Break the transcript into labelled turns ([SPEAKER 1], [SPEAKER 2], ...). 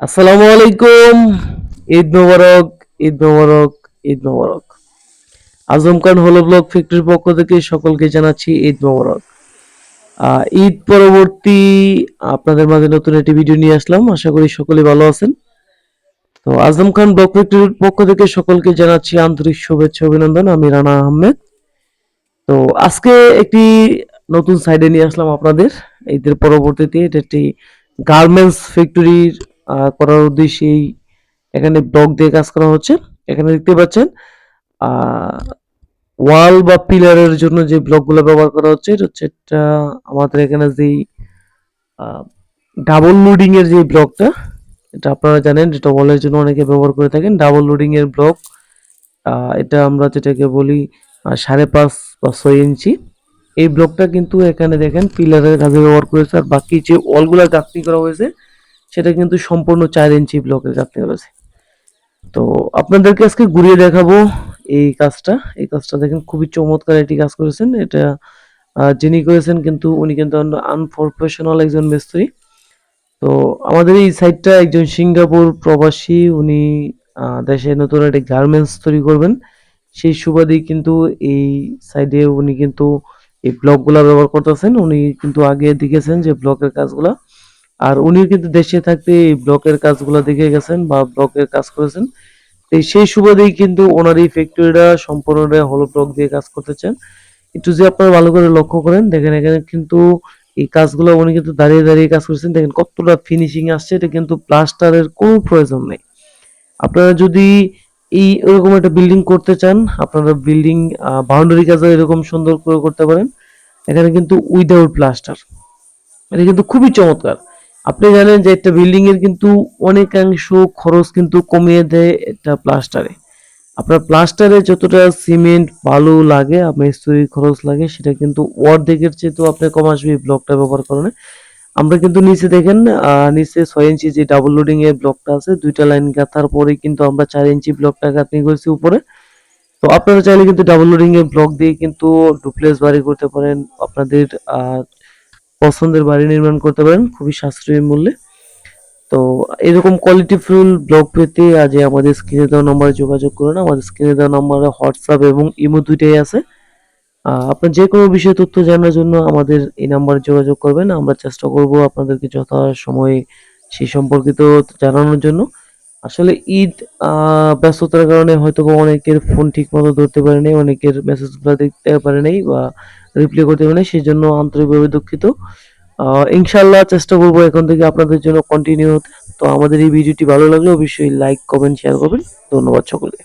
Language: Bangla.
[SPEAKER 1] আসসালামু আলাইকুম। ঈদ মোবারক ঈদ মোবারক ঈদ মোবারক। আজম খান হলো ব্লক ফ্যাক্টরির পক্ষ থেকে সকলকে জানাচ্ছি ঈদ মোবারক। ঈদ পরবর্তী আপনাদের মাঝে নতুন একটি ভিডিও নিয়ে আসলাম। আশা করি সকলে ভালো আছেন। তো আজম খান ব্লক ফ্যাক্টরির পক্ষ থেকে সকলকে জানাচ্ছি আন্তরিক শুভেচ্ছা, অভিনন্দন। আমি রানা আহমেদ। তো আজকে একটি নতুন সাইডে নিয়ে আসলাম আপনাদের। ঈদের পরবর্তীতে এটা একটি গার্মেন্টস ফ্যাক্টরির করার উদ্দেশ্যেই এখানে ব্লক দিয়ে কাজ করা হচ্ছে। এখানে দেখতে পাচ্ছেন ওয়াল বা পিলারের জন্য যে ব্লকগুলো ব্যবহার করা হচ্ছে, এটা হচ্ছে একটা আমাদের এখানে যেই ডাবল লোডিং এর যে ব্লকটা এটা আপনারা জানেন, যেটা ওয়ালের জন্য অনেকে ব্যবহার করে থাকেন। ডাবল লোডিং এর ব্লক এটা আমরা যেটাকে বলি সাড়ে পাঁচ বা ছয় ইঞ্চি। এই ব্লকটা কিন্তু এখানে দেখেন পিলারের কাজে ব্যবহার করেছে। আর বাকি যে ওয়ালগুলো গাঁথনি করা হয়েছে সেটা কিন্তু সম্পূর্ণ চার ইঞ্চি ব্লকের গাঁথনি করেছে তো আপনাদেরকে আজকে ঘুরিয়ে দেখাবো এই কাজটা। এই কাজটা দেখেন খুবই চমৎকার একটি কাজ করেছেন। এটা যিনি করেছেন কিন্তু উনি কিন্তু আনপ্রফেশনাল একজন মিস্ত্রি। তো আমাদের এই সাইটটা একজন সিঙ্গাপুর প্রবাসী, উনি দেশে নতুন একটি গার্মেন্টস তৈরি করবেন। সেই সুবাদেই কিন্তু এই সাইডে উনি কিন্তু এই ব্লকগুলা ব্যবহার করতেছেন। উনি কিন্তু আগে দেখেছেন যে ব্লকের কাজগুলা। আর উনি কিন্তু দেশে থাকতে এই ব্লকের কাজগুলো দেখে গেছেন বা ব্লকের কাজ করেছেন। তো সেই সুবাদেই কিন্তু ওনার এই ফ্যাক্টরিটা সম্পূর্ণটা হলো ব্লক দিয়ে কাজ করতেছেন। একটু যে আপনারা ভালো করে লক্ষ্য করেন, দেখেন এখানে কিন্তু এই কাজগুলো উনি কিন্তু দাঁড়িয়ে দাঁড়িয়ে কাজ করছেন। দেখেন কতটা ফিনিশিং আসছে, এটা কিন্তু প্লাস্টারের কোনো প্রয়োজন নেই। আপনারা যদি এই এরকম একটা বিল্ডিং করতে চান, আপনারা বিল্ডিং বাউন্ডারি কাজ এরকম সুন্দর করে করতে পারেন। এখানে কিন্তু উইদাউট প্লাস্টার এটা কিন্তু খুবই চমৎকার। আপনি জানেন যে একটা বিল্ডিং এর কিন্তু অনেকাংশ খরচ কিন্তু কমিয়ে দেয় একটা প্লাস্টারে আপনার প্লাস্টারে যতটা সিমেন্ট বালু লাগে, আপনার খরচ লাগে, সেটা কিন্তু অর্ধেকের চেয়ে তো আপনার কম আসবে এই ব্লকটা ব্যবহার করলে। আমরা কিন্তু নিচে দেখেন নিচে ছয় ইঞ্চি যে ডাবল লোডিং এর ব্লকটা আছে, দুইটা লাইন গাঁথার পরে কিন্তু আমরা চার ইঞ্চি ব্লকটা গাঁথনি করেছি উপরে। তো আপনারা চাইলে কিন্তু ডাবল লোডিং এর ব্লক দিয়ে কিন্তু ডুপ্লেক্স বাড়ি করতে পারেন। আপনাদের পছন্দের বাড়ি নির্মাণ করতে পারেন, খুবই সাশ্রয়ী মূল্যে। তো এরকম কোয়ালিটি ফুল ব্লগ পেতে আজ আমাদের স্ক্রিনে দেওয়া নম্বরে যোগাযোগ করুন। আমাদের স্ক্রিনে দেওয়া নম্বরে হোয়াটসঅ্যাপ এবং ইমো দুইটাই আছে। আপনার যে কোনো বিষয়ে তথ্য জানার জন্য আমাদের এই নাম্বারে যোগাযোগ করবেন। আমরা চেষ্টা করব আপনাদেরকে যথা সময়ে সেই সম্পর্কিত জানানোর জন্য। আসলে ঈদ ব্যস্ততার কারণে হয়তো অনেকের ফোন ঠিক মতো ধরতে পারেনি, অনেকের মেসেজগুলো দেখতে পারে নাই বা রিপ্লাই করতে পারি সেই জন্য আন্তরিকভাবে দুঃখিত। ইনশাল্লাহ চেষ্টা করব এখন থেকে আপনাদের জন্য কন্টিনিউ তো আমাদের এই ভিডিওটি ভালো লাগলে অবশ্যই লাইক কমেন্ট শেয়ার করবেন। ধন্যবাদ সকলকে।